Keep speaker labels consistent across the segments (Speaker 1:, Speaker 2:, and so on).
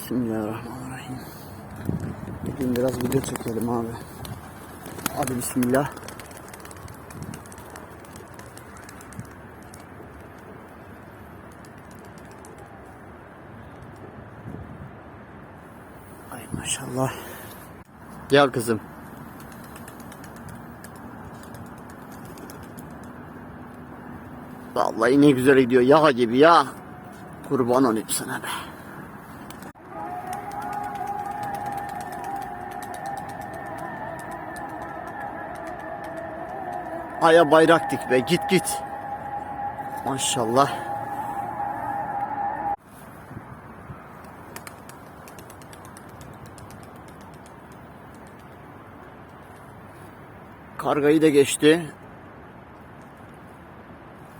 Speaker 1: Bismillahirrahmanirrahim. Bugün biraz video çekelim abi. Hadi bismillah. Ay maşallah. Gel kızım. Vallahi ne güzel gidiyor. Yağ gibi ya. Kurban olayım sana be. Aya bayrak dik be. Git git. Maşallah. Kargayı da geçti.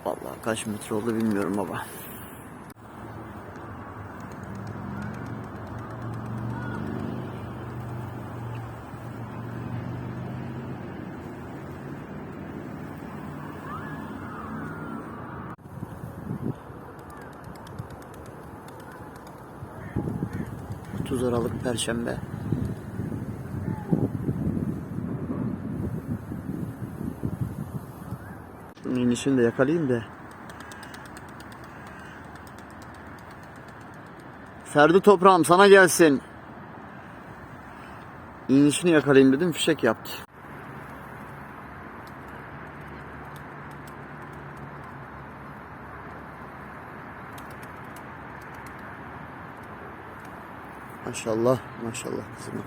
Speaker 1: Vallahi kaç metre oldu bilmiyorum baba. Tuz Aralık Perşembe. Şunun de yakalayayım da. Ferdi toprağım sana gelsin. İnişini yakalayayım dedim fişek yaptı. Maşallah maşallah kızım.